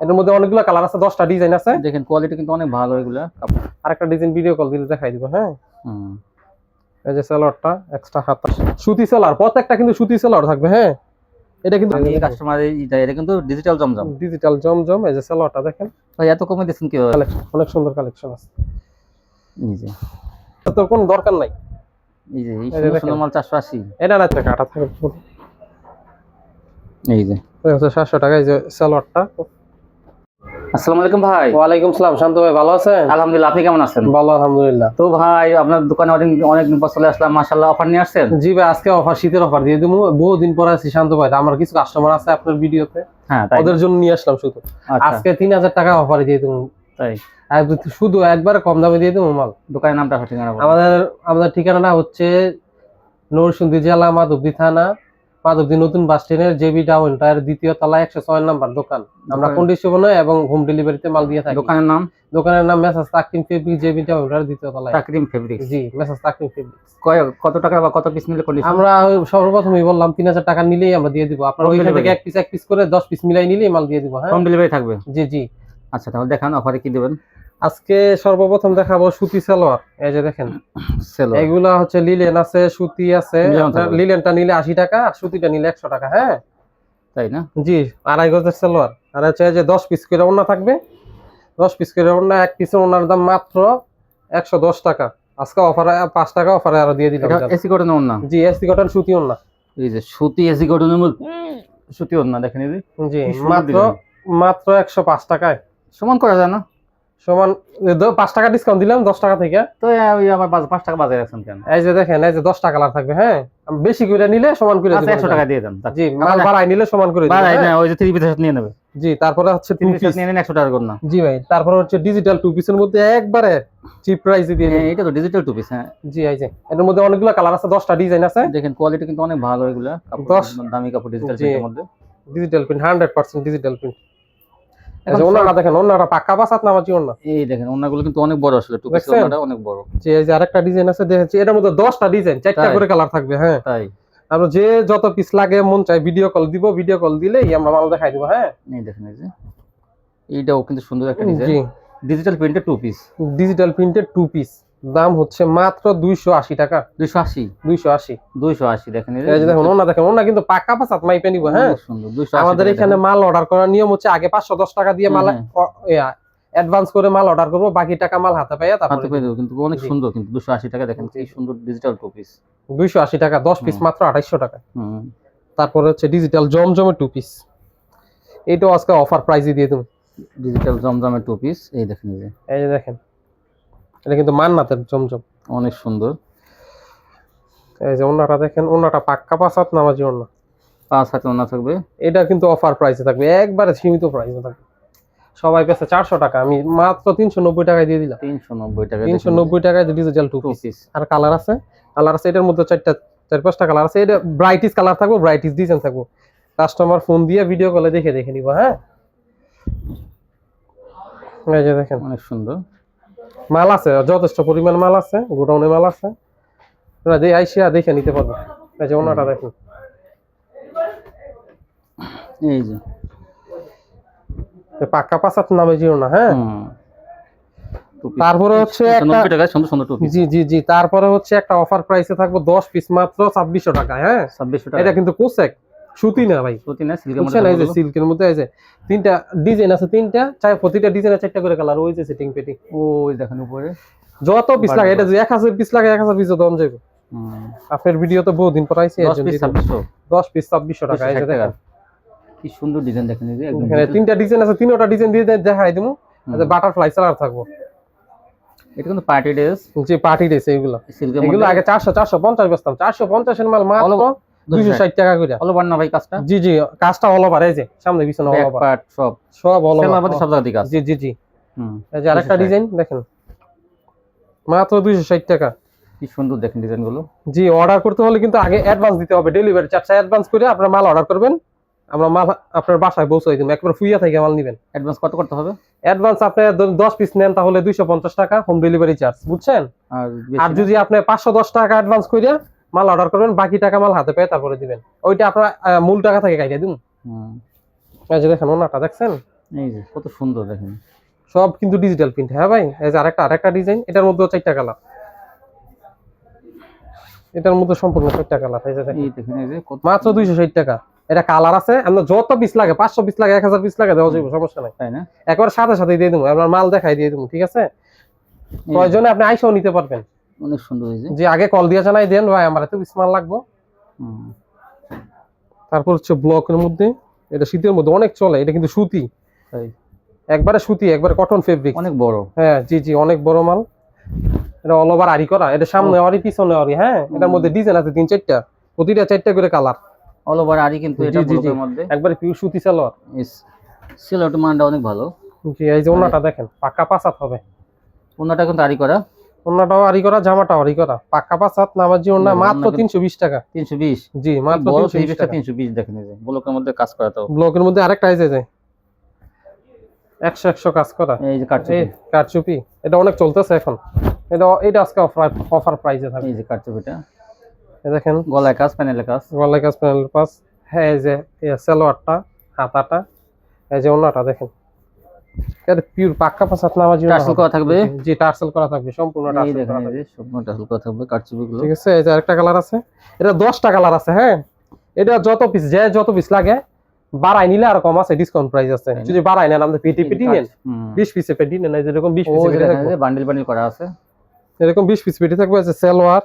এটার মধ্যে অনেকগুলো কালার আছে দশটা ডিজাইন আছে। দেখেন কোয়ালিটি কিন্তু অনেক ভালো এগুলা। আরেকটা ডিজাইন ভিডিও কল দিলে দেখাই দিব হ্যাঁ? হুম। এই যে সেলারটা এক্সট্রা হাতা। সুতি সেলার প্রত্যেকটা কিন্তু সুতি সেলার থাকবে হ্যাঁ? এটা কিন্তু কাস্টমার এটা কিন্তু ডিজিটাল জমজম। ডিজিটাল জমজম এই যে সেলারটা দেখেন। ভাই এত কমে দিচ্ছেন কি কালেকশন অনেক সুন্দর কালেকশন আছে। যে। তোর কোনো দরকার নাই। এই যে এই সুন্দর মাল চারশো আশি। এটা না টাকা আটা থাকে। এই যে। এই হচ্ছে সাতশো টাকা এই যে সেলারটা আসসালামু আলাইকুম ভাই। ওয়ালাইকুম সালাম শান্ত ভাই ভালো আছেন? আলহামদুলিল্লাহ আপনি কেমন আছেন? ভালো আলহামদুলিল্লাহ। তো ভাই আপনার দোকানে অনেক অনেক দিন পর চলে আসলাম মাশাআল্লাহ অফার নিয়ে আসছেন? জি ভাই আজকে অফার শীতের অফার দিয়ে দিব বহুদিন পরে আছি শান্ত ভাই আমার কিছু কাস্টমার আছে আপনার ভিডিওতে। হ্যাঁ ওদের জন্য নিয়ে আসলাম শুধু। আচ্ছা। আজকে তিন হাজার টাকা অফারে দিয়ে দেবো তাই। শুধু একবারে কম দামে দিয়ে দেবো মাল? দোকানের নামটা ঠিকানা আমাদের আমাদের ঠিকানাটা হচ্ছে নরসিংদী জেলা মাধবদী থানা মাধবদী নতুন বাস স্ট্যান্ডের জেবি টায়ার দ্বিতীয় তলা একশো ছয় নাম্বার দোকান। আমরা কন্ডিশনে এবং হোম ডেলিভারিতে মাল দিয়ে থাকি। দোকানের নাম? দোকানের নাম মেসাজ তাকিম ফেব্রিক জেবি টায়ার দ্বিতীয় তলায়। তাকরিম ফেব্রিক্স জি মেসাজ তাকিম ফেব্রিক কত টাকা বা কত পিস নিলে কন্ডিশন আমরা সর্বপ্রথমই বললাম তিন হাজার টাকা নিলেই আমরা দিয়ে দিব। আপনার ওইখান থেকে এক পিস এক পিস করে দশ পিস মিলাই নিলেই মাল দিয়ে দিব হ্যাঁ? হোম ডেলিভারি থাকবে? জি জি। আচ্ছা তাহলে দেখান অফারে কি দেবেন? আজকে সর্বপ্রথম দেখাবো সুতি সালোয়ার। এই যে দেখেন। এগুলা হচ্ছে লিলেন আছে সুতি আছে। লিলেনটা নিলে আশি টাকা আর সুতিটা নিলে একশো টাকা হ্যাঁ? তাই না? জি আড়াই গজের সালোয়ার। আর হচ্ছে এই যে দশ পিস করে ওড়না থাকবে। দশ পিস করে ওড়না এক পিসের ওনার দাম মাত্র একশো দশ টাকা। আজকে অফারে পাঁচ টাকা অফারে আরও দিয়ে দিলাম। এসি কটন ওড়না? জি এসি কটন সুতি ওড়না। এই যে সুতি এসি কটনের মধ্যে সুতি ওড়না দেখেন জি মাত্র মাত্র একশো পাঁচ টাকায়। সমান করা যায় না? সমান পাঁচ টাকা ডিসকাউন্ট দিলাম দশ টাকা থেকে। তো আমার পাঁচ টাকা বাজারে রাখছেন কেন? এই যে দেখেন এই যে দশটা কালার থাকবে হ্যাঁ? বেশি করে নিলে সমান করে আচ্ছা একশো টাকা দিয়ে দেন জি মাল বাড়াই নিলে সমান করে? না ওই যে থ্রি পিসের নিয়ে নেবে। জি তারপরে হচ্ছে থ্রি পিস নিয়ে নেন একশো টাকা করে না। জি ভাই তারপরে হচ্ছে ডিজিটাল টু পিসের মধ্যে একবারে চিপ প্রাইসে দিয়ে হ্যাঁ, এটা তো ডিজিটাল টু পিস হ্যাঁ। জি এই যে এটার মধ্যে অনেকগুলো কালার আছে দশটা ডিজাইন আছে। দেখেন কোয়ালিটি কিন্তু অনেক ভালো এগুলা দশ- দামি কাপড় ডিজিটাল প্রিন্টের মধ্যে। Digital print hundred percent digital print এখন দেখেন ওনারা পাক্কা বাসাত নামাজি ওনা এই দেখেন ওনাগুলো কিন্তু অনেক বড় আসলে টু ওনাটা অনেক বড়। যে এই যে আরেকটা ডিজাইন আছে দেখেছি এটার মধ্যে দশটা ডিজাইন চারটা করে কালার থাকবে হ্যাঁ। তাই। আর যে যত পিস লাগে মন চাই ভিডিও কল দিব ভিডিও কল দিলেই আমরা মাল দেখাই দিব হ্যাঁ। এই দেখেন এই যে। এইটাও কিন্তু সুন্দর একটা ডিজাইন ডিজিটাল প্রিন্টের two piece digital printed two piece দাম হচ্ছে মাত্র দুইশো আশি টাকা। দুইশো আশি? দুইশো আশি। দুইশো আশি দেখেন এই এই দেখুন ওনা দেখেন ওনা কিন্তু পাকা পাসাত মাইপে নিব হ্যাঁ? সুন্দর আমাদের এখানে মাল অর্ডার করার নিয়ম হচ্ছে আগে পাঁচশো দশ টাকা দিয়ে মাল অ্যাডভান্স করে মাল অর্ডার করব বাকি টাকা মাল হাতে পাইয়া হাতে পেয়ে দেবো কিন্তু অনেক সুন্দর কিন্তু দুশো আশি টাকা দেখেন কি সুন্দর ডিজিটাল টু পিস দুইশো আশি টাকা দশ পিস মাত্র আঠাইশশো টাকা। তারপরে হচ্ছে ডিজিটাল জমজমের টু পিস এইটাও আজকে অফার প্রাইসে দিয়ে দেবো। ডিজিটাল জমজমের টু পিস এই দেখেন এই এই যে দেখেন। এটা কিন্তু মান্নাতের জমজম। অনেক সুন্দর। এই যে ওনাটা দেখেন ওনাটা পাক্কা পাসাত নামাজি ওনা। পাঁচ হাতে ওনা থাকবে। এটা কিন্তু অফার প্রাইসে থাকবে একবারে সীমিত প্রাইসে থাকবে। সবাই পেছে চারশো টাকা আমি মাত্র তিনশো নব্বই টাকায় দিয়ে দিলাম। তিনশো নব্বই টাকা তিনশো নব্বই টাকায় ডিজিটাল টু পিস আর কালার আছে? কালার আছে এটার মধ্যে চারটা চার পাঁচটা কালার আছে এটা ব্রাইটিস কালার থাকব ব্রাইটিস ডিজাইন থাকব। কাস্টমার ফোন দিয়ে ভিডিও কলে দেখে দেখে নিব হ্যাঁ? এই যে দেখেন। অনেক সুন্দর। মাল আছে যথেষ্ট পরিমাণ মাল আছে গোডাউনে মাল আছে। আপনারা দিয়ে আইসিয়া দেখে নিতে পারবেন এই যে ওনাটা দেখুন। এই যে। পাক্কা পাঁচাত নামে যেও না হ্যাঁ। তারপরে হচ্ছে একটা সুন্দর সুন্দর টু জি জি জি। তারপরে হচ্ছে একটা অফার প্রাইসে থাকব দশ পিস মাত্র ছাব্বিশশো টাকায় হ্যাঁ? এটা কিন্তু কোসেক সুতি না ভাই? সুতি না সিল্কের বুঝছেন? এই যে সিল্কের মধ্যে যে তিনটা ডিজাইন আছে তিনটা চাই প্রতিটা ডিজাইনে চারটা করে কালার ওই যে সেটিং পেটি ওই দেখেন উপরে। যত পিস লাগে এটা যে এক হাজার পিস লাগে এক হাজার পিসও দাম যাবে আপনার ভিডিও তো বহুদিন পর আইছে দশ পিস ছাব্বিশশো। দশ পিস ছাব্বিশশো টাকা এই যে দেখেন। কি সুন্দর ডিজাইন দেখেন এই যে একদম তিনটা ডিজাইন আছে তিনটা ডিজাইন দিয়ে দেখাই দিমু। হুম। বাটারফ্লাই সালার থাকব। এটা কিন্তু পার্টি ড্রেস যে পার্টি ড্রেস এগুলো এগুলো আগে চারশো চারশো পঞ্চাশ বেচতাম। চারশো পঞ্চাশের মাল মাত্র All- দুইশো ষাট টাকা করে অল ওভার না ভাই কাজটা? জি জি কাজটা অল ওভার এই যে সামনে পিছনে অল ওভার পার্ট সব। সব অল ওভার সব কাজ। জি জি জি। হুম। এই যে আরেকটা ডিজাইন দেখেন। মাত্র দুইশো ষাট টাকা। কি সুন্দর দেখেন ডিজাইনগুলো জি অর্ডার করতে হলে কিন্তু আগে অ্যাডভান্স দিতে হবে। ডেলিভারি চার্জটা অ্যাডভান্স করে আপনার মাল অর্ডার করবেন। আমরা মাল আপনার বাসায় পৌঁছে দিব। একবার ফুইয়া থেকে মাল নেবেন। অ্যাডভান্স কত করতে হবে? অ্যাডভান্স আপনি দ- দশ পিস নেন তাহলে দুইশো পঞ্চাশ টাকা হোম ডেলিভারি চার্জ বুঝছেন? আর যদি আপনি পাঁচশো দশ টাকা অ্যাডভান্স করে মাল অর্ডার করবেন বাকি টাকা মাল হাতে পেয়ে তারপরে দিবেন। ওইটা আপনার মূল টাকা থেকে কাটিয়ে দিন। হুম। এই যে দেখেন ওনাটা দেখছেন? এই যে কত সুন্দর দেখেন। সব কিন্তু ডিজিটাল প্রিন্ট হ্যাঁ ভাই? এই যে আরেকটা আরেকটা ডিজাইন এটার মধ্যে চারটা কালার এটার মধ্যে সম্পূর্ণ চারটা কালার এই যে দেখেন। এই দেখেন এই যে কত মাত্র দুইশো ষাট টাকা। এটা কালার আছে আমরা যত পিস লাগে পাঁচশো পিস লাগে এক হাজার পিস লাগে দেওয়া যাবে সমস্যা নাই। তাই না? একবার সাথে সাথে দিয়ে দেবো আপনার মাল দেখাই দিয়ে দেবো ঠিক আছে? প্রয়োজনে আপনি আইসাও নিতে পারবেন। অনেক সুন্দর হয়েছে। যে আগে কল দিয়ে দেন ভাই আমার এত লাগবো। তারপর হচ্ছে ব্লকের মধ্যে এটা শীতের মধ্যে অনেক চলে এটা কিন্তু সুতি। একবারে সুতি একবারে কটন ফেব্রিক অনেক বড়। হ্যাঁ জি জি অনেক বড় মাল। এটা অল ওভার আরি করা এটা সামনে অরি পিছনে অরি হ্যাঁ? এটার মধ্যে ডিজাইন আছে তিন চারটা। প্রতিটা চারটা করে কালার অল ওভার আরই কিন্তু এটা। ব্লকের মধ্যে। একবারে পিউ সুতি সালোয়ার। সিলট মানটা অনেক ভালো। জি এই যে ওনাটা দেখেন পাক্কা পাসাত হবে। ওনাটা কিন্তু আরি করা। ওনাটাও আরি করা জামাটাও আরি করা। পাক্কা পাসাত নামাজি ওনা মাত্র ওনা কিন্তু- তিনশো বিশ টাকা। তিনশো বিশ? জি মাত্র বড় তিনশো থ্রি বিশ পিসটা টাকা। তিনশো বিশ দেখেন এই যে ব্লকের মধ্যে কাজ করা তো। ব্লকের মধ্যে আরেকটা আইসে যায় একশো একশো কাজ করা। এই যে এই কারচুপি এটা অনেক চলতেছে এখন। এটা এটা আজকে অফার অফার প্রাইসে থাকে। এই যে কাটচুপিটা এই দেখেন। গলায় কাজ প্যানেলে কাজ। গলায় কাজ প্যানেল পাস হ্যাঁ এই যে সালোয়ারটা হাতাটা এই যে ওনাটা দেখেন। এটা পিওর পাক্কা পাসাত নামাজি ওনা টার্সেল করা থাকবে? জি টার্সেল করা থাকবে সম্পূর্ণ এই করা থাকবে। সম্পূর্ণ টার্সেল করা থাকবে কাটচুপি গুলো ঠিক আছে এই যে আরেকটা কালার আছে। এটা দশটা কালার আছে হ্যাঁ? এটা যত পিস যে যত পিস লাগে বাড়াই নিলে আর কম আছে ডিসকাউন্ট প্রাইস আছে? যদি বাড়াই নেন আমাদের পেটি পেটি নেন হুম। বিশ পিসে পেটি নেন এই যেরকম বিশ ও পিসে পেটি থাকবে। যে বান্ডিল বান্ডিল করা আছে। এরকম পিস পেটি থাকবে আছে সেলোয়ার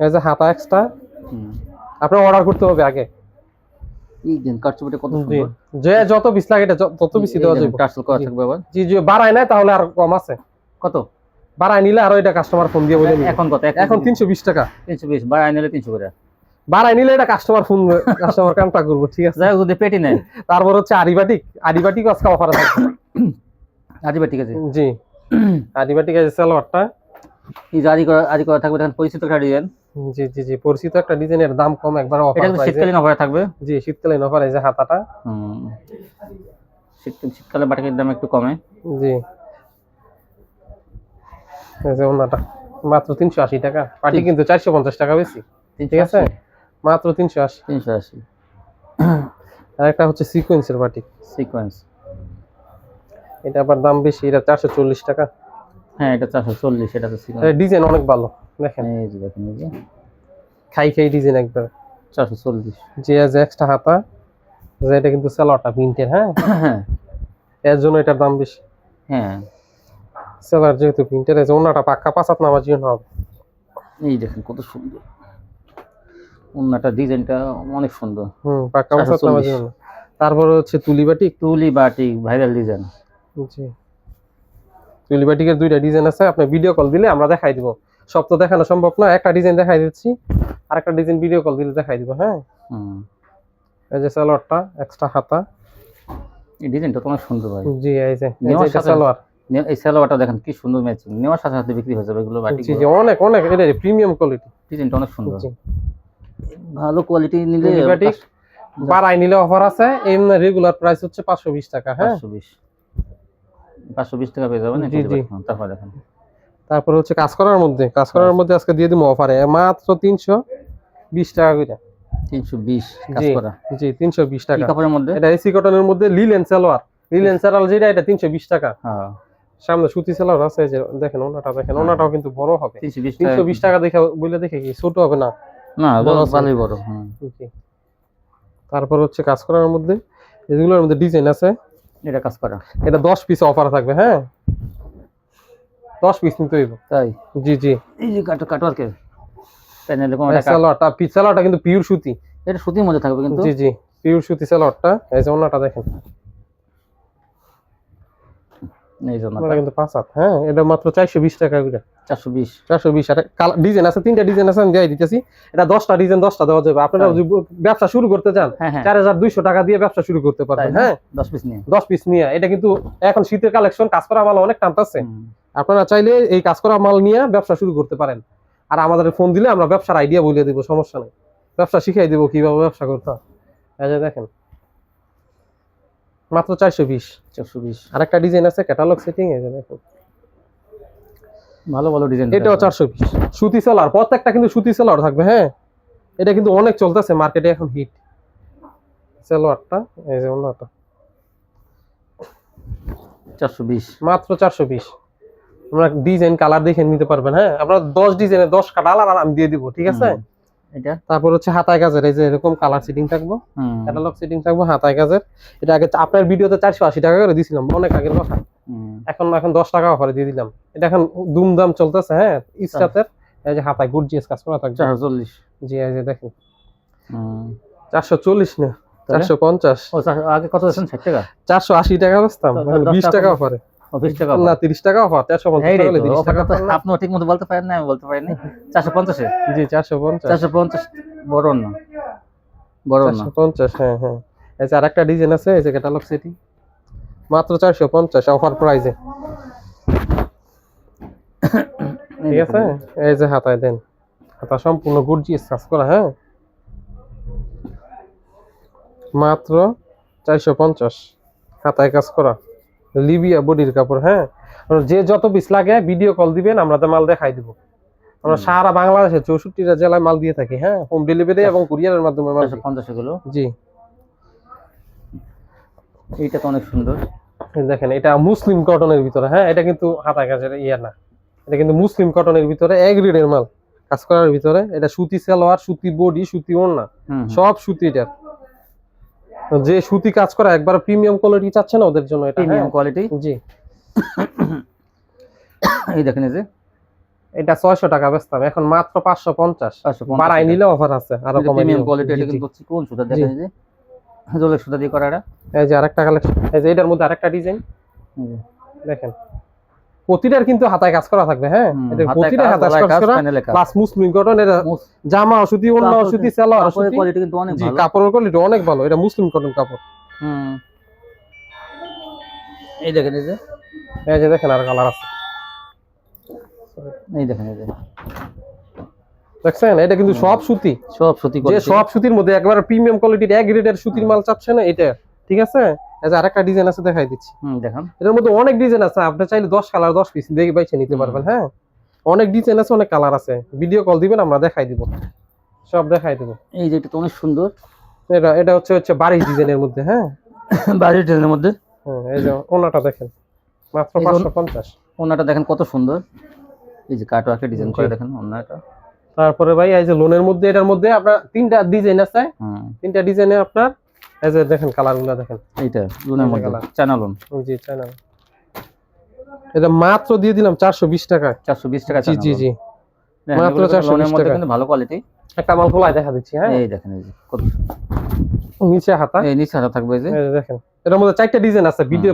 এই যে হাতা এক্সট্রা। আপনার অর্ডার করতে হবে আগে। এই দেন কাটচুপিটা কত সুন্দর। যে যত পিস লাগে এটা য- তত পিসই দেওয়া যাবে টার্সেল করা থাকবে আবার। জি জি বাড়াই নাই তাহলে আর কম আছে। কত? বাড়াই নিলে আরও এটা কাস্টমার ফোন দিয়ে বলে এখন কত? এখন তিনশো বিশ টাকা। নিলে করে। নিলে এটা কাস্টমার ফোন কাস্টমার কামটা করব ঠিক আছে? যাই যদি পেটি নেয়। তারপর হচ্ছে আরিবাটিক। আরিবাটিক আজকে অফার আছে। আছে। জি। আরিবাটিক আছে সালোয়ারটা এই যে আদি করা আদি করা থাকবে দেখেন পরিচিত একটা ডিজাইন জি জি জি পরিচিত একটা ডিজাইনের দাম কম একবার অফার কিন্তু শীতকালীন অফারে থাকবে। জি শীতকালীন অফার যে হাতাটা। হুম। শীতকাল শীতকালে বাটিকের দাম একটু কমে। জি। এই যে ওনাটা মাত্র তিনশো আশি টাকা। পাটি কিন্তু চারশো পঞ্চাশ টাকা বেশি। ঠিক আছে? মাত্র তিনশো আশি। তিনশো আশি। আর একটা হচ্ছে সিকোয়েন্সের বাটি। সিকোয়েন্স এটা আবার দাম বেশি এটা চারশো চল্লিশ টাকা। হ্যাঁ এটা চারশো চল্লিশ এটা তো ডিজাইন অনেক ভালো দেখেন। এই যে দেখেন এই যে। খাই খাই ডিজাইন একবার। চারশো চল্লিশ। যে যে এক্সট্রা হাতা যে এটা কিন্তু প্রিন্টের হ্যাঁ? হ্যাঁ। এর জন্য এটার দাম বেশি। হ্যাঁ। যেহেতু প্রিন্টের আছে ওনাটা পাক্কা পাঁচাত নামার জন্য হবে। এই দেখেন কত সুন্দর। অন্যটা ডিজাইনটা অনেক সুন্দর। হুম পাক্কা পাঁচাত 440 নামার জন্য। তারপরে হচ্ছে তুলি বাটিক। তুলি বাটিক ভাইরাল ডিজাইন জি। তুলি বাটিকের দুইটা ডিজাইন আছে আপনি ভিডিও কল দিলে আমরা দেখাই দিব। সব তো দেখানো সম্ভব না একটা ডিজাইন দেখাই দিচ্ছি আর একটা ডিজাইন ভিডিও কল দিলে দেখাই দিব হ্যাঁ? হুম। এই যে সালোয়ারটা এক্সট্রা হাতা। এই ডিজাইনটা তো অনেক সুন্দর ভাই। জি এই যে সালোয়ার। এই সালোয়ারটা দেখেন কি সুন্দর ম্যাচিং নেওয়ার সাথে সাথে বিক্রি হয়ে যাবে এগুলো বাটিক জি জি অনেক অনেক এটা প্রিমিয়াম কোয়ালিটি ডিজাইনটা অনেক সুন্দর। ভালো কোয়ালিটি নিলে বাটিক বাড়াই নিলে অফার আছে এমনি রেগুলার প্রাইস হচ্ছে পাঁচশো বিশ টাকা হ্যাঁ? পাঁচশো বিশ। পাঁচশো বিশ টাকা পেয়ে যাবেন জি, জি। তারপর দেখেন। তারপর হচ্ছে কাজ করার মধ্যে কাজ করার মধ্যে আজকে দিয়ে দিব অফারে মাত্র তিনশো বিশ টাকা করে। তিনশো বিশ কাজ করা। জি তিনশো বিশ টাকা। কাপড়ের মধ্যে? এটা এসি কটনের মধ্যে লিলেন সালোয়ার লিলেন সালোয়ার যেটা এটা তিনশো বিশ টাকা। হ্যাঁ। সামনে সুতি সালোয়ার আছে যে দেখেন ওনাটা দেখেন ওনাটাও কিন্তু বড় হবে। তিনশো বিশ টাকা দেখে বলে দেখে কি ছোট হবে না? না বড় বড় ভালোই বড় হুম তারপর হচ্ছে কাজ করার মধ্যে এগুলোর মধ্যে ডিজাইন আছে। এটা কাজ করা। এটা দশ পিস অফার থাকবে হ্যাঁ? দশ পিস নিতে হইব। তাই? জি জি। এই যে কাট কাটোয়ারকে প্যানেলে কোন কাট- সালোয়ারটা সালোয়ারটা কিন্তু পিওর সুতি। এটা সুতির মধ্যে থাকবে কিন্তু? জি জি। পিওর সুতি সালোয়ারটা এই যে ওনাটা দেখেন। এই জন্য কিন্তু পাঁচ হাত হ্যাঁ? এটা মাত্র চারশো বিশ টাকা করে। চারশো বিশ। চারশো বিশ আর ডিজাইন আছে তিনটা ডিজাইন আছে আমি দিয়ে দিতেছি। এটা দশটা ডিজাইন দশটা দেওয়া যাবে। আপনারা ব্যবসা শুরু করতে চান হ্যাঁ হ্যাঁ। চার হাজার দুইশো টাকা দিয়ে ব্যবসা শুরু করতে পারবেন হ্যাঁ? দশ পিস নিয়ে। দশ পিস নিয়ে। এটা কিন্তু এখন শীতের কালেকশন কাজ করা মাল অনেক টানতেছে আপনারা চাইলে এই কাজ করা মাল নিয়ে ব্যবসা শুরু করতে পারেন। আর আমাদের ফোন দিলে আমরা ব্যবসার আইডিয়া বলে দিব সমস্যা নেই। ব্যবসা শিখাই দিব কীভাবে ব্যবসা করতে হয়। দেখেন মাত্র চারশো বিশ চারশো বিশ। আরেকটা ডিজাইন আছে ক্যাটালগ সেটিং যে ভালো ভালো ডিজাইন এটাও চারশো বিশ। সুতি সেলার প্রত্যেকটা কিন্তু সুতি সেলার থাকবে হ্যাঁ? এটা কিন্তু অনেক চলতেছে মার্কেটে এখন হিট সেলোয়ারটা এই যে অন্যটা চারশো বিশ। মাত্র চারশো বিশ। আমরা ডিজাইন কালার দেখে নিতে পারবেন হ্যাঁ? আপনার দশ ডিজাইনের দশ কালার আর আমি দিয়ে দিব ঠিক আছে। এটা। তারপর হচ্ছে হাতায় কাজের এই যে এরকম কালার সেটিং থাকব ক্যাটালগ সেটিং থাকব হাতায় কাজের এটা আগে আপনার ভিডিওতে চারশো আশি টাকা করে দিছিলাম অনেক আগের কথা। এখন এখন দশ টাকা অফারে দিয়ে দিলাম। এটা এখন দুমদাম চলতেছে হ্যাঁ ইস্টাতের। এই যে হাতায় গুড জিএস কাজ করা থাকবে। চারশো চল্লিশ। জি এই যে দেখেন। চারশো চল্লিশ না চারশো পঞ্চাশ। আগে কত ষাট টাকা? চারশো আশি টাকা বেচতাম তো বিশ টাকা অফারে টাকা না তিরিশ টাকা অফার টাকা বলতে পারেন না আমি বলতে জি বড় না বড় না হ্যাঁ হ্যাঁ। এই যে আরেকটা ডিজাইন আছে এই যে ক্যাটালগ সেটি মাত্র চারশো পঞ্চাশ অফার প্রাইজে। ঠিক আছে? এই যে হাতায় দেন। হাতা সম্পূর্ণ জিএস কাজ করা হ্যাঁ? মাত্র চারশো পঞ্চাশ। হাতায় কাজ করা। লিবিয়া বডির কাপড় হ্যাঁ? যে যত পিস লাগে ভিডিও কল দিবেন আমরা তো মাল দেখাই দিব। আমরা সারা বাংলাদেশে চৌষট্টিটা জেলায় মাল দিয়ে থাকি হ্যাঁ? হোম ডেলিভারি এবং কুরিয়ারের মাধ্যমে মাল পঞ্চাশগুলো জি। এইটা তো অনেক সুন্দর। দেখেন এটা মুসলিম কটনের ভিতরে হ্যাঁ? এটা কিন্তু হাতা কাজের ইয়ে না। এটা কিন্তু মুসলিম কটনের ভিতরে এক গ্রেডের মাল। কাজ করার ভিতরে এটা সুতি সালোয়ার সুতি বডি সুতি ওড়না। সব সুতি এটা যে সুতি কাজ করা একবার প্রিমিয়াম কোয়ালিটি চাচ্ছে না ওদের জন্য এটা? প্রিমিয়াম? কোয়ালিটি জি। এই দেখেন এই যে। এটা ছয়শো টাকা বেচতাম এখন মাত্র পাঁচশো পঞ্চাশ। পাঁচশো বাড়াই নিলে অফার আছে আর কমাই প্রিমিয়াম কোয়ালিটি এটা। কিন্তু কোন সুতা? দেখেন এই যে। জলের সুতা দিয়ে করা এটা। এই যে আরেকটা কালেকশন এই যে এটার মধ্যে আরেকটা ডিজাইন দেখেন। প্রতিটার কিন্তু হাতায় কাজ করা থাকবে হ্যাঁ? এটা প্রতিটা হাতায় কাজ করা প্লাস মুসলিম কটন এটা জামা সুতি অন্য সুতি সালোয়ার কাপড়ের সুতি। কোয়ালিটি কিন্তু অনেক ভালো। কাপড়ের কোয়ালিটি অনেক ভালো এটা মুসলিম কটন কাপড়। হুম। এই দেখেন এই যে। এই যে দেখেন আর কালার আছে। এই দেখেন এই যে। দেখছেন? এটা কিন্তু সব সুতি। সব সুতি যে সব সুতির মধ্যে একবার প্রিমিয়াম কোয়ালিটির এক গ্রেডের সুতির মাল চাচ্ছে না এটা। ঠিক আছে? যে আরেকটা ডিজাইন আছে দেখাই দিচ্ছি। হুম দেখান। এটার মধ্যে অনেক ডিজাইন আছে আপনি চাইলে দশ কালার দশ পিস দেখে বাইছে নিতে পারবেন হ্যাঁ? অনেক ডিজাইন আছে অনেক কালার আছে। ভিডিও কল দিবেন আমরা দেখাই দিব। সব দেখাই দিব। এই যে এটা তো অনেক সুন্দর। এটা এটা হচ্ছে হচ্ছে বারিশ ডিজাইনের মধ্যে হ্যাঁ? ট্রেনের মধ্যে? হ্যাঁ, এই যে ওনাটা দেখেন মাত্র এই যে পাঁচশো পঞ্চাশ। ওনাটা দেখেন কত সুন্দর। এই যে কাটো একটা ডিজাইন করে দেখেন ওনাটা। তারপরে ভাই এই যে লোনের মধ্যে এটার মধ্যে আপনার তিনটা ডিজাইন আছে। তিনটা ডিজাইনে আপনার এই যে দেখেন কালারগুলো দেখেন। এইটা লোনের মধ্যে। colour। China lawn. জি চ্যানেল এটা মাত্র দিয়ে দিলাম চারশো বিশ টাকায় চারশো বিশ টাকা জি জি জি। মাত্র 420 টাকা। কিন্তু ভালো কোয়ালিটি একটা মাল খোলায় দেখা দিচ্ছি হ্যাঁ? এই দেখেন এই যে কত নিচে হাতা। এই নিচে হাতা থাকবে এই যে। এই দেখেন এটার মধ্যে চারটা ডিজাইন আছে। ভিডিও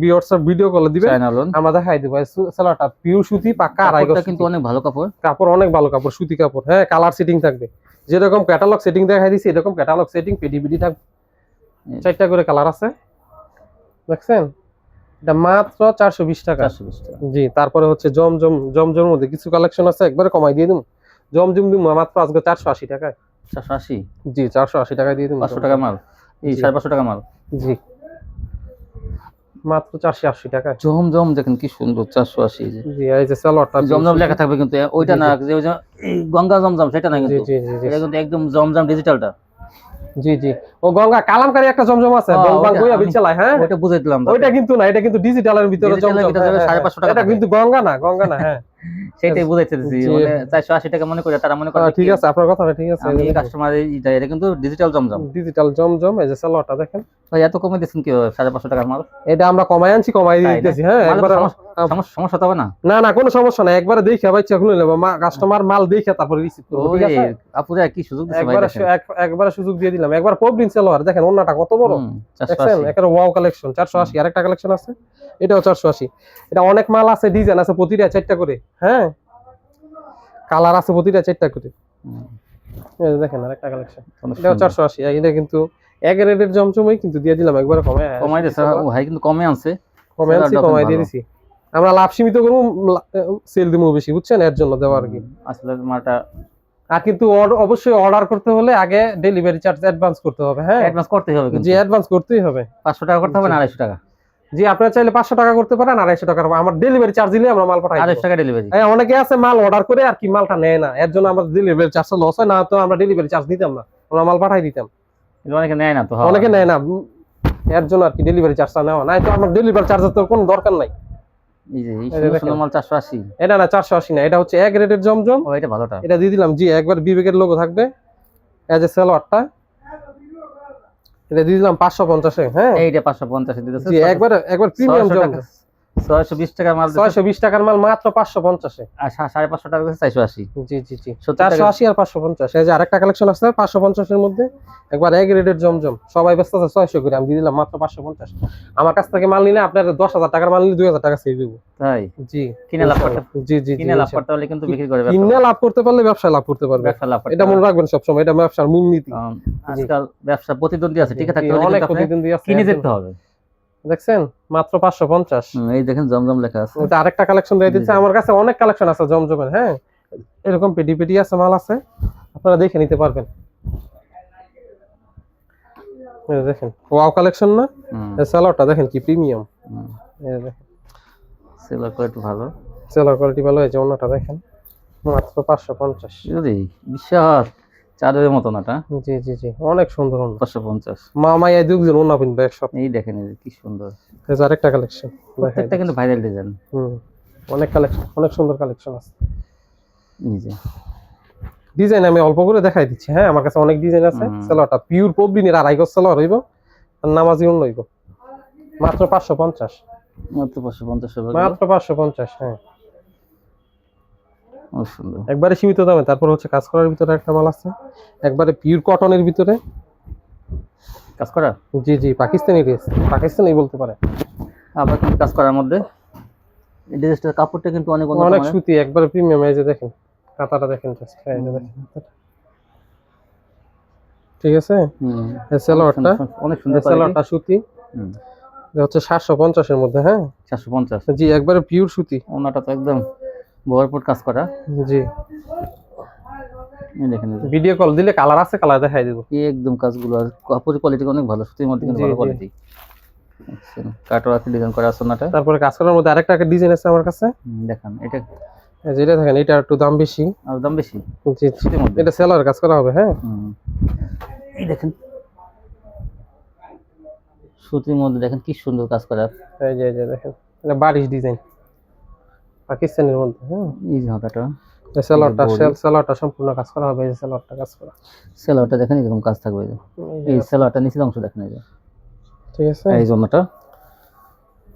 ভিউয়ার্স ভিডিও কলে দিবেন। China lawn. আমরা দেখাই দিব। সেলারটা পিওর সুতি পাকা আড়াই গজ কিন্তু অনেক ভালো কাপড়। কাপড় অনেক ভালো কাপড় সুতি কাপড় হ্যাঁ কালার সেটিং থাকবে। যেরকম ক্যাটালগ সেটিং দেখাই দিছি এরকম ক্যাটালগ সেটিং পিডিবিডি থাকবে। চারটা করে কালার আছে। দেখছেন? এটা মাত্র চারশো বিশ টাকা। টাকা। জি তারপরে হচ্ছে জমজম জমজমের মধ্যে কিছু কালেকশন আছে একবারে কমাই দিয়ে দিন জমজম দিম মাত্র আজকে চারশো আশি টাকায়। চারশো আশি? জি চারশো আশি টাকায় দিয়ে দিন পাঁচশো টাকা মাল? এই সাড়ে পাঁচশো টাকা মাল? জি। মাত্র চারশো আশি টাকায়। জমজম দেখেন কি সুন্দর চারশো আশি জি এই যে জমজম লেখা থাকবে কিন্তু ওইটা না যে গঙ্গা জমজম সেটা না কিন্তু। জি জি জি। এটা কিন্তু একদম জমজম ডিজিটালটা জি জি। ও গঙ্গা কালামকারী একটা জমজম আছে। হ্যাঁ, বইয়া আমি- বিচলায় হ্যাঁ? ওটা বুঝাই দিলাম ওটা কিন্তু না এটা কিন্তু ডিজিটালের ভিতরে এর জমজম ভিতরে হ্যাঁ, সাড়ে পাঁচশো টাকা এটা কিন্তু গঙ্গা না গঙ্গা না হ্যাঁ। সেটাই বুঝাইতেছি দিছি মানে চারশো আশি টাকা মনে করে তারা মনে করে ঠিক আছে আপনার কথাটা ঠিক আছে। আমি কাস্টমার এটা এটা কিন্তু ডিজিটাল জমজম। ডিজিটাল জমজম এই যে সালোয়ারটা দেখেন। ভাই এত কমে দিচ্ছেন কি সাড়ে পাঁচশো টাকার মাল? এটা আমরা কমাই আনছি কমাই দিতেছি হ্যাঁ মালের সমস্যা- হবে না? না না কোনো সমস্যা নাই একবারে দেখে ভাই চেক নেব কাস্টমার মাল দেখে তারপরে রিসিভ করব ঠিক আছে আপুরা কি সুযোগ ভাই একবারে সুযোগ দিয়ে দিলাম একবার পবলিন সালোয়ার দেখেন ওন্নাটা কত বড়। 480 ওয়াও কালেকশন চারশো আশি আরেকটা কালেকশন আছে এটাও চারশো আশি। এটা অনেক মাল আছে ডিজাইন আছে প্রতিটা চারটা করে হ্যাঁ? কালার আছে প্রতিটা চারটা করে। দেখেন আরেকটা কালেকশন এটাও সুন্দর। চারশো আশি এটা কিন্তু এক রেটের জমজমই কিন্তু দিয়ে দিলাম একবারে কমে কমাই দিচ্ছে ও ভাই কিন্তু কমে আনছে। কমে আনছি কমাই দিয়ে দিছি। আমরা লাভ সীমিত করব সেল দিব বেশি বুঝছেন? এর জন্য দেওয়া আর কি। আসলে মালটা আর কিন্তু অবশ্যই অর্ডার করতে হলে আগে ডেলিভারি চার্জ অ্যাডভান্স করতে হবে হ্যাঁ? অ্যাডভান্স করতে হবে জি অ্যাডভান্স করতেই হবে। পাঁচশো টাকা করতে হবে না জি। আড়াইশো টাকা? জি আপনারা চাইলে পাঁচশো টাকা করতে পারেন আড়াইশো টাকা আমার ডেলিভারি চার্জ দিলে আমরা মাল পাঠাই আড়াইশো টাকা ডেলিভারি হ্যাঁ অনেকে আছে মাল অর্ডার করে আর কি মালটা নেয় না। এর জন্য আমাদের ডেলিভারি চার্জ লস হয় না তো আমরা ডেলিভারি চার্জ দিতাম না আমরা মাল পাঠাই দিতাম। অনেকে নেয় না তো হ্যাঁ। অনেকে নেয় না। এর জন্য আর কি ডেলিভারি চার্জটা নেওয়া। নাই তো আমার ডেলিভারি চার্জের তো কোনো দরকার নাই। এটা না চারশো আশি না এটা হচ্ছে এক রেটের জমজম। এটা ভালোটা। এটা দিয়ে দিলাম। জি একবার বিবেকের লোগো থাকবে। এজ এ সালোয়ারটা এটা দিয়ে দিলাম পাঁচশো পঞ্চাশে হ্যাঁ। এইটা পাঁচশো পঞ্চাশে দিতেছে। একবার একবার প্রিমিয়াম জমজম। টাকার মাল টাকার মাল মাত্র আর টাকা জি জি জি। আর এই যে আরেকটা কালেকশন আছে পঞ্চাশের মধ্যে? একবার এক জমজম। সবাই ব্যস্ত আছে ছয়শো করে আমি দিয়ে দিলাম মাত্র পাঁচশো পঞ্চাশ। আমার কাছ থেকে মাল নিলে আপনার দশ হাজার টাকার মাল নিলে দুই হাজার টাকা সেভ দেবো তাই? জি। কিনে লাভ করতে জি জি জি কিনে লাভ করতে হলে কিন্তু বিক্রি করে ব্যবসা কিনে লাভ করতে পারলে ব্যবসায় লাভ করতে পারবে। ব্যবসা লাভ এটা মনে রাখবেন সবসময় এটা ব্যবসার মূলনীতি। কারণ আজকাল ব্যবসা প্রতিদ্বন্দ্বী আছে ঠিক আছে? অনেক প্রতিদ্বন্দ্বী আছে কিনে যেতে হবে। দেখছেন? মাত্র পাঁচশো পঞ্চাশ। এই দেখেন জমজম লেখা আছে। আরেকটা কালেকশন দিয়ে দিচ্ছে। আমার কাছে অনেক কালেকশন আছে জমজমের হ্যাঁ? এরকম পেটি পেটি আছে মাল আছে। আপনারা দেখে নিতে পারবেন। দেখেন ওয়াও কালেকশন না? সালোয়ারটা দেখেন কি প্রিমিয়াম। সেলার কোয়ালিটি ভালো। সেলার কোয়ালিটি ভালো হয়েছে অন্যটা দেখেন। মাত্র পাঁচশো পঞ্চাশ। বিশাল। চাদরের মতো নাটা জি জি জি। অনেক সুন্দর পাঁচশো পঞ্চাশ। মা মাইয়া দুজন অন্য কিনবে একসাথে এই দেখেন কি সুন্দর। আরেকটা কালেকশন প্রত্যেকটা কিন্তু ভাইরাল ডিজাইন হুম অনেক কালেকশন অনেক সুন্দর কালেকশন আছে। নিজে ডিজাইন আমি অল্প করে দেখাই দিচ্ছি হ্যাঁ? আমার কাছে অনেক ডিজাইন আছে। সালোয়ারটা পিওর পবলিনের আড়াই গজ সালোয়ার হইব আর নামাজি অন্য হইব। মাত্র পাঁচশো পঞ্চাশ। মাত্র পাঁচশো পঞ্চাশ টাকা মাত্র পাঁচশো পঞ্চাশ হ্যাঁ। অনেক সুন্দর। একবারে সীমিত দামে তারপর হচ্ছে কাজ করার ভিতরে একটা মাল আছে। একবারে পিওর কটনের ভিতরে। কাজ করা জি জি পাকিস্তানি ড্রেস পাকিস্তানি বলতে পারে। আবার কিন্তু কাজ করার মধ্যে। ড্রেসটার কাপড়টা কিন্তু অনেক অনেক সুতি একবারে প্রিমিয়াম এই যে দেখেন কাতাটা দেখেন just, এই যে দেখেন ঠিক আছে? হুম। সালোয়ারটা অনেক সুন্দর সালোয়ারটা সুতি। হুম। এটা হচ্ছে সাতশো পঞ্চাশের মধ্যে হ্যাঁ? চারশো পঞ্চাশ। জি একবারে পিওর সুতি। ওনাটা তো একদম ভরপুর কাজ করা? জি। এই দেখেন ভিডিও কল দিলে কালার আছে কালার দেখাই দেবো। এই একদম কাজগুলো আর কাপড়ের কোয়ালিটি অনেক ভালো সুতির মধ্যে কিন্তু ভালো। কোয়ালিটি কাটোয়া ডিজাইন করা আছে ওনাটা। তারপরে কাজ করার মধ্যে আরেকটা ডিজাইন আছে আমার কাছে। দেখান এটা এই যে এটা দেখেন এটা একটু দাম বেশি। আর দাম বেশি? জি জি। সুতির মধ্যে। এটা সেলার কাজ করা হবে হ্যাঁ। এই দেখেন। সুতির মধ্যে দেখেন কি সুন্দর কাজ করা। এই যে দেখেন এটা বারিশ ডিজাইন পাকিস্তানের মধ্যে হ্যাঁ। এই যে হাতাটা সেলারটা body। সম্পূর্ণ কাজ করা হবে এই সেলারটা কাজ করা। সেলারটা দেখেন এরকম কাজ থাকবে এই এই নিচের অংশ দেখেন এই যে। ঠিক আছে? এই জন্যটা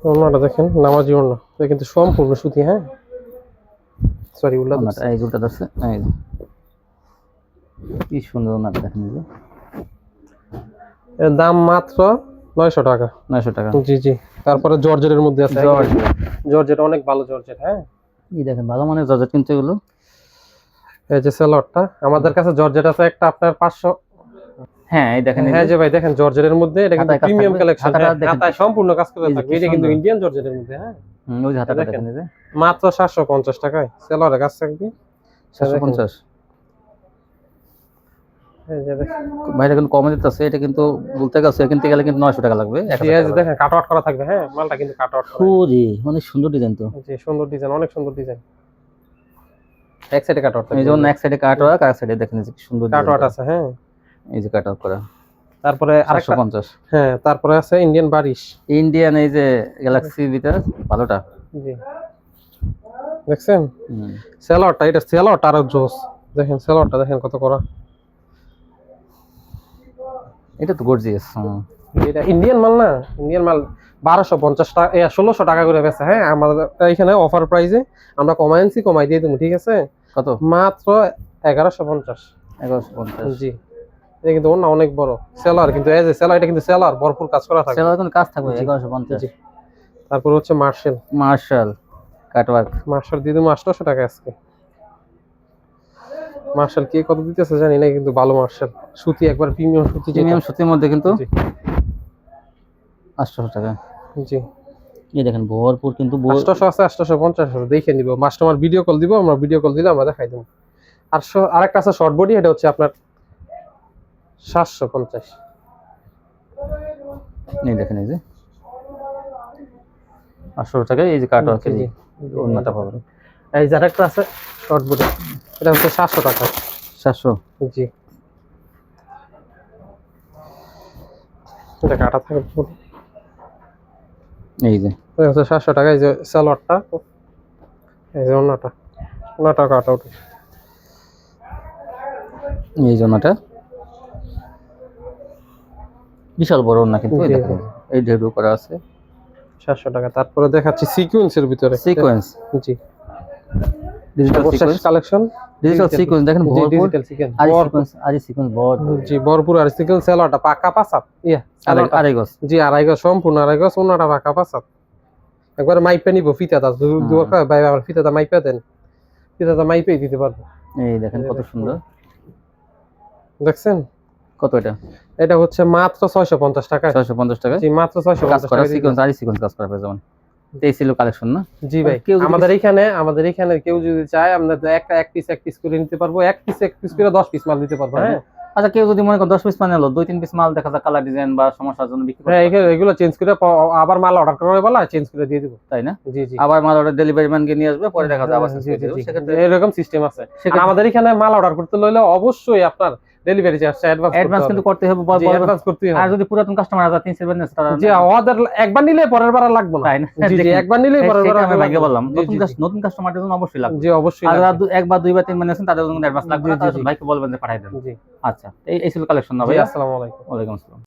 অন্যটা। দেখেন নামাজি অন্য। এটা কিন্তু সম্পূর্ণ সুতি হ্যাঁ। সরি উল্লা ওনাটা এই জুলটা ধরছে এই। কি সুন্দর ওনাটা দেখেন এই দাম মাত্র 900 টাকা। 900 টাকা। জি জি। তারপরে জর্জেটের মধ্যে আছে। জর্জেট। অনেক ভালো জর্জেট হ্যাঁ? এই দেখেন ভালো মানে জর্জেট কিনতে এগুলো। এই যে সেলরটা আমাদের কাছে জর্জেট আছে একটা আপনার 500 হ্যাঁ এই দেখেন হ্যাঁ যে ভাই দেখেন জর্জেটের মধ্যে এটা কিন্তু প্রিমিয়াম কালেকশন হ্যাঁ। হাতায় সম্পূর্ণ কাজ করে থাকে এটা কিন্তু ইন্ডিয়ান জর্জেটের মধ্যে হ্যাঁ? ওই হাতাটা দেখেন। মাত্র 750 টাকায়। সেলরের কাছ থেকে। 750 ভাইরা কিন্তু কমে দিতেছে এটা কিন্তু বলতে গেছে কিনতে গেলে কিন্তু নয়শো টাকা লাগবে কাট আউট করা থাকবে হ্যাঁ মালটা কিন্তু কাট আউট অনেক সুন্দর ডিজাইন তো। জি সুন্দর ডিজাইন অনেক সুন্দর ডিজাইন এক সাইডে কাট আউট এই এক সাইডে কাট আউট আর সাইডে দেখেন সুন্দর কাট আউট আছে হ্যাঁ। এই যে কাট আউট করা। তারপরে আরেকশো পঞ্চাশ। হ্যাঁ তারপরে আছে ইন্ডিয়ান বারিশ ইন্ডিয়ান এই যে গ্যালাক্সি ভিতর ভালোটা। জি। দেখছেন? সেলরটা এটা সেলরটা আরও জোস। দেখেন সেলরটা দেখেন কত করা। এটা তো গর্জিয়াস এটা ইন্ডিয়ান মাল না? ইন্ডিয়ান মাল বারোশো পঞ্চাশ টাকা এ ষোলোশো টাকা করে বেচে হ্যাঁ? আমাদের এখানে অফার প্রাইসে আমরা কমাই আনছি কমাই দিয়ে দেবো ঠিক আছে? কত? মাত্র এগারোশো পঞ্চাশ। এগারোশো পঞ্চাশ। জি। এটা কিন্তু অন্য অনেক বড়। সেলার কিন্তু এই যে সেলার এটা কিন্তু সেলার ভরপুর কাজ করা থাকে কিন্তু কাজ থাকবে এগারোশো পঞ্চাশ। তারপর হচ্ছে marshal marshal cut work marshal দিয়ে দেবো আটশোশো টাকা আজকে। মার্শাল কে কত দিতেছে জানি না কিন্তু ভালো মার্শাল। সুতি একবার প্রিমিয়াম সুতি। প্রিমিয়াম সুতির মধ্যে কিন্তু জি, আটশো টাকা। জি। এই দেখেন ভরপুর কিন্তু আটশোশো আছে আটশোশো পঞ্চাশ আছে দেখে নিব। কাস্টমার ভিডিও কল দিব আমরা ভিডিও কল দিলে আমরা দেখাই দেবো। আটশো আরেকটা আছে শর্ট বডি এটা হচ্ছে আপনার সাতশো পঞ্চাশ। এই দেখেন এই যে। আটশো টাকা এই যে কাট ওয়ার্কের জি, অন্যটা পাবেন। এই যে আরেকটা আছে শর্ট বডি এটা হচ্ছে সাতশো টাকা। সাতশো? জি। এটা কাটা থাকে এই যে। হচ্ছে সাতশো টাকা এই যে স্যালোয়ারটা এই যে অন্যটা অন্যটা কাটা ওটা এই জন্যটা বিশাল বড় না কিন্তু এই করা আছে। সাতশো টাকা। তারপরে দেখাচ্ছি সিকুয়েন্সের ভিতরে। সিকোয়েন্স জি। Digital sequence collection digital sequence দেখেন ভরপুর। আর সিকোয়েন্স আর সিকোয়েন্স ভরপুর। জি ভরপুর আর সিকুয়েন্স স্যালোয়ারটা পাকা পাসাত ইয়া আড়াই গজ জি আড়াই গজ সম্পূর্ণ আড়াই গজ অন্যটা পাকা পাসাত একবার মাইপে নিব ফিতাটা। দরকার ভাই আমার ফিতাটা মাইপে দেন। ফিতাটা মাইপে দিতে পারব। এই দেখেন কত সুন্দর। দেখছেন? কত এটা? এটা হচ্ছে মাত্র ছয়শো পঞ্চাশ টাকা। ছয়শো পঞ্চাশ টাকা? জি মাত্র ছয়শো কাজ পঞ্চাশ করা টাকা। সিকোয়েন্স আর সিকোয়েন্স কাজ করা পেয়ে যাবেন। এই ছিল কালেকশন না? জি ভাই আমাদের এখানে আমাদের এখানে কেউ যদি চায় আমরা একটা এক পিস এক পিস করে নিতে পারব। এক পিস এক পিস করে দশ পিস মাল দিতে পারব হ্যাঁ? আচ্ছা কেউ যদি মনে করো দশ পিস মানে হলো দুই তিন পিস মাল দেখা যায় কালার ডিজাইন বা সমস্যার জন্য বিক্রি হ্যাঁ এগুলো- চেঞ্জ করে আবার মাল অর্ডার করে বলা চেঞ্জ করে দিয়ে দিব। তাই না? জি জি। আবার মাল অর্ডার ডেলিভারি ম্যান গিয়ে নিয়ে আসবে পরে দেখা যায় আবার। সেক্ষেত্রে এরকম সিস্টেম আছে। আমাদের এখানে মাল অর্ডার করতে লইলে অবশ্যই আপনার ডেলিভারি চার্জ অ্যাডভান্স অ্যাডভান্স কিন্তু করতে হবে অ্যাডভান্স করতে আর যদি পুরাতন কাস্টমার আছে তারা জি অর্ডার একবার নিলে পরের বার লাগবে না। তাই না? জি জি একবার নিলে পরের বার আমি বললাম। নতুন কাস্টমারদের জন্য অবশ্যই লাগবে। জি অবশ্যই আর একবার দুইবার তিন মানে আছেন তাদের জন্য অ্যাডভান্স লাগবে না। ভাইকে বলবেন যে পাঠাই দেন। জি। আচ্ছা এই ছিল কালেকশন না ভাই আসসালামু আলাইকুম। ওয়ালাইকুম আসসালাম।